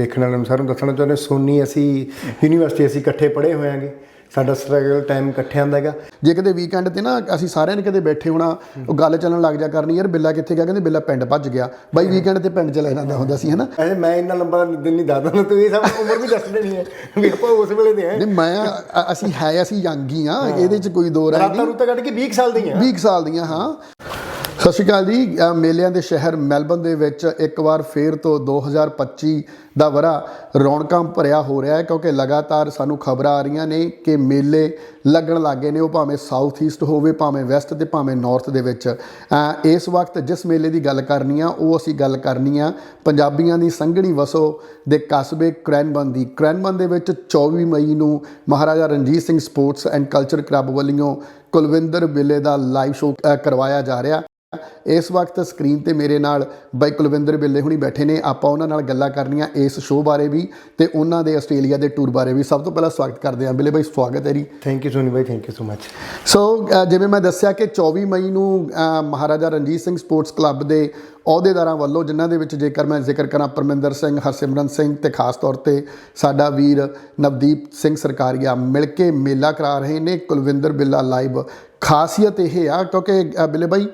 ਦੇਖਣ ਵਾਲਿਆਂ ਨੂੰ ਸਾਰਿਆਂ ਨੂੰ ਦੱਸਣਾ ਚਾਹੁੰਦੇ ਸੋਨੀ ਅਸੀਂ ਯੂਨੀਵਰਸਿਟੀ ਅਸੀਂ ਇਕੱਠੇ ਪੜ੍ਹੇ ਹੋਏ ਆਂਗੇ ਸਾਡਾ ਸਟਰਗਲ ਟਾਈਮ ਇਕੱਠਿਆਂ ਦਾ ਹੈਗਾ। ਜੇ ਕਦੇ ਵੀਕਐਂਡ ਤੇ ਨਾ ਅਸੀਂ ਸਾਰਿਆਂ ਨੇ ਕਦੇ ਬੈਠੇ ਹੋਣਾ ਉਹ ਗੱਲ ਚੱਲਣ ਲੱਗ ਜਾ ਕਰਨੀ ਯਾਰ ਬਿੱਲਾ ਕਿੱਥੇ ਗਿਆ? ਕਹਿੰਦੇ ਬਿੱਲਾ ਪਿੰਡ ਭੱਜ ਗਿਆ। ਬਾਈ ਵੀਕਐਂਡ ਤੇ ਪਿੰਡ ਚਲਾ ਜਾਂਦਾ ਹੁੰਦਾ ਸੀ ਹਨਾ? ਐ ਮੈਂ ਇੰਨਾ ਲੰਬਾ ਦਿਨ ਨਹੀਂ ਦੱਸਦਾ ਨਾ ਤੂੰ ਇਹ ਸਭ ਉਮਰ ਵੀ ਦੱਸ ਦੇਣੀ ਹੈ। ਵੀ ਆਪਾਂ ਉਸ ਵੇਲੇ ਦੇ ਆ ਨਹੀਂ ਮੈਂ ਅਸੀਂ ਹੈ ਅਸੀਂ ਯੰਗ ਹੀ ਆ ਇਹਦੇ ਚ ਕੋਈ ਦੋ ਰਾਏ ਰਾਤਾਂ ਰੂਤਾਂ ਕੱਢ ਕੇ 20 ਕੁ ਸਾਲ ਦੀ ਆ 20 ਕੁ ਸਾਲ ਦੀਆਂ ਹਾਂ। ਸਤਿ ਸ਼੍ਰੀ ਅਕਾਲ ਜੀ। ਮੇਲਿਆਂ ਦੇ ਸ਼ਹਿਰ ਮੈਲਬਨ ਦੇ ਵਿੱਚ ਇੱਕ ਵਾਰ ਫੇਰ ਤੋਂ 2025 ਦਾ ਵਰਾ ਰੌਣਕਾਂ ਭਰਿਆ ਹੋ ਰਿਹਾ ਹੈ ਕਿਉਂਕਿ ਲਗਾਤਾਰ ਸਾਨੂੰ ਖਬਰਾਂ ਆ ਰਹੀਆਂ ਨੇ ਕਿ ਮੇਲੇ ਲੱਗਣ ਲੱਗੇ ਨੇ, ਉਹ ਭਾਵੇਂ ਸਾਊਥ ਈਸਟ ਹੋਵੇ, ਭਾਵੇਂ ਵੈਸਟ ਤੇ ਭਾਵੇਂ ਨਾਰਥ ਦੇ ਵਿੱਚ। ਇਸ ਵਕਤ ਜਿਸ ਮੇਲੇ ਦੀ ਗੱਲ ਕਰਨੀ ਆ, ਉਹ ਅਸੀਂ ਗੱਲ ਕਰਨੀ ਆ ਪੰਜਾਬੀਆਂ ਦੀ ਸੰਘਣੀ ਵਸੋ ਦੇ ਕਸਬੇ ਕ੍ਰੈਨਬਨ ਦੀ। ਕ੍ਰੈਨਬਨ ਦੇ ਵਿੱਚ 24 ਮਈ ਨੂੰ Maharaja Ranjit Singh sports and culture club ਵੱਲੋਂ ਕੁਲਵਿੰਦਰ ਬਿੱਲੇ ਦਾ ਲਾਈਵ ਸ਼ੋਅ ਕਰਵਾਇਆ ਜਾ ਰਿਹਾ। ਇਸ ਵਕਤ ਸਕਰੀਨ ਤੇ ਮੇਰੇ ਨਾਲ ਬਾਈ ਕੁਲਵਿੰਦਰ ਬਿੱਲੇ ਹੁਣੀ ਬੈਠੇ ਨੇ। ਆਪਾਂ ਉਹਨਾਂ ਨਾਲ ਗੱਲਾਂ ਕਰਨੀਆਂ ਇਸ ਸ਼ੋਅ ਬਾਰੇ ਵੀ ਤੇ ਉਹਨਾਂ ਦੇ ਆਸਟ੍ਰੇਲੀਆ ਦੇ ਟੂਰ ਬਾਰੇ ਵੀ। ਸਭ ਤੋਂ ਪਹਿਲਾਂ ਸਵਾਗਤ ਕਰਦੇ ਹਾਂ। ਬਿੱਲੇ ਬਾਈ ਸਵਾਗਤ ਹੈ ਜੀ। Thank you Soni by thank you so much so ਜਿਵੇਂ ਮੈਂ ਦੱਸਿਆ ਕਿ 24 ਮਈ ਨੂੰ ਮਹਾਰਾਜਾ ਰਣਜੀਤ ਸਿੰਘ ਸਪੋਰਟਸ ਕਲੱਬ ਦੇ ਅਹੁਦੇਦਾਰਾਂ ਵੱਲੋਂ ਜਿਨ੍ਹਾਂ ਦੇ ਵਿੱਚ ਜੇਕਰ ਮੈਂ ਜ਼ਿਕਰ ਕਰਾਂ ਪਰਮਿੰਦਰ ਸਿੰਘ ਹਰਸਿਮਰਨ ਸਿੰਘ ਤੇ ਖਾਸ ਤੌਰ ਤੇ ਸਾਡਾ ਵੀਰ ਨਵਦੀਪ ਸਿੰਘ ਸਰਕਾਰੀਆ ਮਿਲ ਕੇ ਮੇਲਾ ਕਰਾ ਰਹੇ ਨੇ। ਕੁਲਵਿੰਦਰ ਬਿੱਲਾ ਲਾਈਵ। ਖਾਸੀਅਤ ਇਹ ਆ ਕਿਉਂਕਿ ਬਿੱਲੇ ਬਾਈ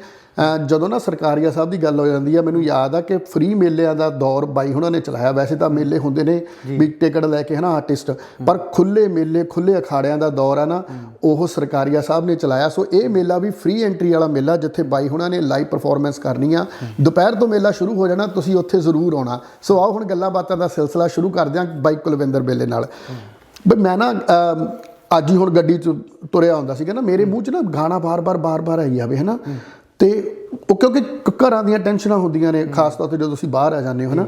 ਜਦੋਂ ਨਾ ਸਰਕਾਰੀਆ ਸਾਹਿਬ ਦੀ ਗੱਲ ਹੋ ਜਾਂਦੀ ਆ ਮੈਨੂੰ ਯਾਦ ਆ ਕਿ ਫ੍ਰੀ ਮੇਲਿਆਂ ਦਾ ਦੌਰ ਬਾਈ ਹੁਣਾਂ ਨੇ ਚਲਾਇਆ। ਵੈਸੇ ਤਾਂ ਮੇਲੇ ਹੁੰਦੇ ਨੇ ਵੀ ਟਿਕਟ ਲੈ ਕੇ ਹਨਾ ਆਰਟਿਸਟ ਪਰ ਖੁੱਲੇ ਮੇਲੇ ਖੁੱਲੇ ਅਖਾੜਿਆਂ ਦਾ ਦੌਰ ਆ ਨਾ ਉਹ ਸਰਕਾਰੀਆ ਸਾਹਿਬ ਨੇ ਚਲਾਇਆ। ਸੋ ਇਹ ਮੇਲਾ ਵੀ ਫ੍ਰੀ ਐਂਟਰੀ ਵਾਲਾ ਮੇਲਾ ਜਿੱਥੇ ਬਾਈ ਹੁਣਾਂ ਨੇ ਲਾਈਵ ਪਰਫਾਰਮੈਂਸ ਕਰਨੀ ਆ। ਦੁਪਹਿਰ ਤੋਂ ਮੇਲਾ ਸ਼ੁਰੂ ਹੋ ਜਾਣਾ ਤੁਸੀਂ ਉੱਥੇ ਜ਼ਰੂਰ ਆਉਣਾ। ਸੋ ਆਓ ਹੁਣ ਗੱਲਾਂ ਬਾਤਾਂ ਦਾ ਸਿਲਸਿਲਾ ਸ਼ੁਰੂ ਕਰਦੇ ਹਾਂ ਬਾਈ ਕੁਲਵਿੰਦਰ ਬੇਲੇ ਨਾਲ। ਬਈ ਮੈਂ ਨਾ ਅੱਜ ਹੀ ਹੁਣ ਗੱਡੀ 'ਚ ਤੁਰਿਆ ਹੁੰਦਾ ਸੀਗਾ ਨਾ ਮੇਰੇ ਮੂੰਹ 'ਚ ਨਾ ਗਾਣਾ ਬਾਰ-ਬਾਰ ਬਾਰ-ਬਾਰ ਆਈ ਜਾਵੇ ਹਨਾ? ਤੇ ਉਹ ਕਿਉਂਕਿ ਘਰਾਂ ਦੀਆਂ ਟੈਨਸ਼ਨਾਂ ਹੁੰਦੀਆਂ ਨੇ, ਖਾਸ ਤੌਰ ਤੇ ਜਦੋਂ ਤੁਸੀਂ ਬਾਹਰ ਆ ਜਾਂਦੇ ਹੋ, ਹਨਾ?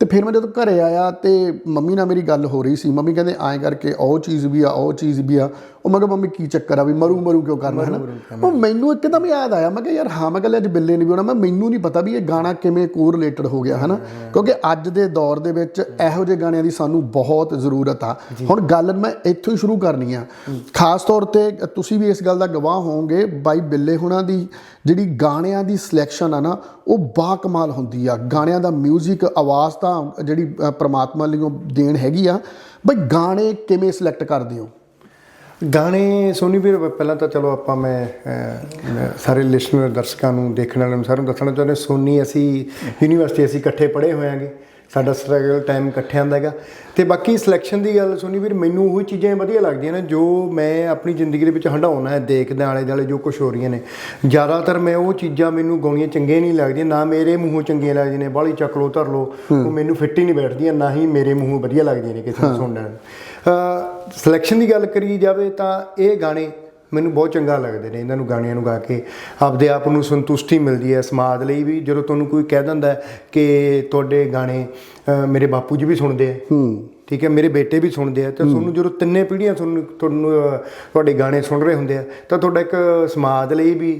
ਤੇ ਫਿਰ ਮੈਂ ਜਦੋਂ ਘਰੇ ਆਇਆ ਤੇ ਮੰਮੀ ਨਾਲ ਮੇਰੀ ਗੱਲ ਹੋ ਰਹੀ ਸੀ। ਮੰਮੀ ਕਹਿੰਦੇ ਐਂ ਕਰਕੇ ਉਹ ਚੀਜ਼ ਵੀ ਆ ਉਹ ਚੀਜ਼ ਵੀ ਆ। ਉਹ ਮੈਂ ਕਿਹਾ ਮੰਮੀ ਕੀ ਚੱਕਰ ਆ ਵੀ ਮਰੂ ਮਰੂ ਕਿਉਂ ਕਰਨਾ? ਹੈ ਨਾ ਉਹ ਮੈਨੂੰ ਇੱਕਦਮ ਯਾਦ ਆਇਆ। ਮੈਂ ਕਿਹਾ ਯਾਰ ਹਾਂ ਮੈਂ ਕਿਹਾ ਅੱਜ ਬਿੱਲੇ ਨੇ ਵੀ ਆਉਣਾ। ਮੈਂ ਮੈਨੂੰ ਨਹੀਂ ਪਤਾ ਵੀ ਇਹ ਗਾਣਾ ਕਿਵੇਂ ਕੋ ਰਿਲੇਟਡ ਹੋ ਗਿਆ ਹਨਾ? ਕਿਉਂਕਿ ਅੱਜ ਦੇ ਦੌਰ ਦੇ ਵਿੱਚ ਇਹੋ ਜਿਹੇ ਗਾਣਿਆਂ ਦੀ ਸਾਨੂੰ ਬਹੁਤ ਜ਼ਰੂਰਤ ਆ। ਹੁਣ ਗੱਲ ਮੈਂ ਇੱਥੋਂ ਹੀ ਸ਼ੁਰੂ ਕਰਨੀ ਆ। ਖਾਸ ਤੌਰ ਤੇ ਤੁਸੀਂ ਵੀ ਇਸ ਗੱਲ ਦਾ ਗਵਾਹ ਹੋਵੋਗੇ ਬਾਈ ਬਿੱਲੇ ਹੁਣਾਂ ਦੀ ਜਿਹੜੀ ਗਾਣਿਆਂ ਦੀ ਸਿਲੈਕਸ਼ਨ ਆ ਨਾ ਉਹ ਬਾ ਕਮਾਲ ਹੁੰਦੀ ਆ। ਗਾਣਿਆਂ ਦਾ 뮤직 ਆਵਾਜ਼ ਤਾਂ ਜਿਹੜੀ ਅ, ਪ੍ਰਮਾਤਮਾ ਵੱਲੋਂ ਦੇਣ ਹੈਗੀ ਆ। ਬਈ ਗਾਣੇ ਕਿਵੇਂ ਸਿਲੈਕਟ ਕਰਦੇ ਹੋ? ਗਾਣੇ ਸੋਨੀ ਵੀਰ ਪਹਿਲਾਂ ਤਾਂ ਚਲੋ ਆਪਾਂ ਮੈਂ ਸਾਰੇ ਲਿਸਨਰ ਦਰਸ਼ਕਾਂ ਨੂੰ ਦੇਖਣ ਵਾਲਿਆਂ ਨੂੰ ਸਾਰਿਆਂ ਨੂੰ ਦੱਸਣਾ ਚਾਹੁੰਦੇ ਸੋਨੀ ਅਸੀਂ ਯੂਨੀਵਰਸਿਟੀ ਅਸੀਂ ਇਕੱਠੇ ਪੜ੍ਹੇ ਹੋਏ ਆਂਗੇ ਸਾਡਾ ਸਟਰਗਲ ਟਾਈਮ ਇਕੱਠਿਆਂ ਦਾ ਹੈਗਾ। ਤੇ ਬਾਕੀ ਸਿਲੈਕਸ਼ਨ ਦੀ ਗੱਲ ਸੋਨੀ ਵੀਰ ਮੈਨੂੰ ਉਹ ਚੀਜ਼ਾਂ ਵਧੀਆ ਲੱਗਦੀਆਂ ਨੇ ਜੋ ਮੈਂ ਆਪਣੀ ਜ਼ਿੰਦਗੀ ਦੇ ਵਿੱਚ ਹੰਡਾਉਣਾ ਹੈ ਦੇਖਦਾ ਆਲੇ ਦੁਆਲੇ ਜੋ ਕੁਝ ਹੋ ਰਹੀਆਂ ਨੇ। ਜ਼ਿਆਦਾਤਰ ਮੈਂ ਉਹ ਚੀਜ਼ਾਂ ਮੈਨੂੰ ਗਾਉਣੀਆਂ ਚੰਗੀਆਂ ਨਹੀਂ ਲੱਗਦੀਆਂ ਨਾ ਮੇਰੇ ਮੂੰਹੋਂ ਚੰਗੀਆਂ ਲੱਗਦੀਆਂ ਨੇ ਬਾਹਲੀ ਚੱਕ ਲੋ ਧਰ ਲੋ ਉਹ ਮੈਨੂੰ ਫਿੱਟ ਹੀ ਨਹੀਂ ਬੈਠਦੀਆਂ ਨਾ ਹੀ ਮੇਰੇ ਮੂੰਹੋਂ ਵਧੀਆ ਲੱਗਦੀਆਂ ਨੇ ਕਿਸੇ ਨੂੰ ਸੁਣਨ। ਸਿਲੈਕਸ਼ਨ ਦੀ ਗੱਲ ਕਰੀ ਜਾਵੇ ਤਾਂ ਇਹ ਗਾਣੇ ਮੈਨੂੰ ਬਹੁਤ ਚੰਗਾ ਲੱਗਦੇ ਨੇ ਇਹਨਾਂ ਨੂੰ ਗਾਣਿਆਂ ਨੂੰ ਗਾ ਕੇ। ਆਪਦੇ ਆਪ ਨੂੰ ਸੰਤੁਸ਼ਟੀ ਮਿਲਦੀ ਹੈ ਸਮਾਜ ਲਈ ਵੀ, ਜਦੋਂ ਤੁਹਾਨੂੰ ਕੋਈ ਕਹਿ ਦਿੰਦਾ ਕਿ ਤੁਹਾਡੇ ਗਾਣੇ ਮੇਰੇ ਬਾਪੂ ਜੀ ਵੀ ਸੁਣਦੇ ਆ। ਹੂੰ। ਠੀਕ ਹੈ ਮੇਰੇ ਬੇਟੇ ਵੀ ਸੁਣਦੇ ਆ ਤੇ ਤੁਹਾਨੂੰ ਜਦੋਂ ਤਿੰਨੇ ਪੀੜ੍ਹੀਆਂ ਤੁਹਾਨੂੰ ਤੁਹਾਨੂੰ ਤੁਹਾਡੇ ਗਾਣੇ ਸੁਣ ਰਹੇ ਹੁੰਦੇ ਆ ਤਾਂ ਤੁਹਾਡਾ ਇੱਕ ਸਮਾਜ ਲਈ ਵੀ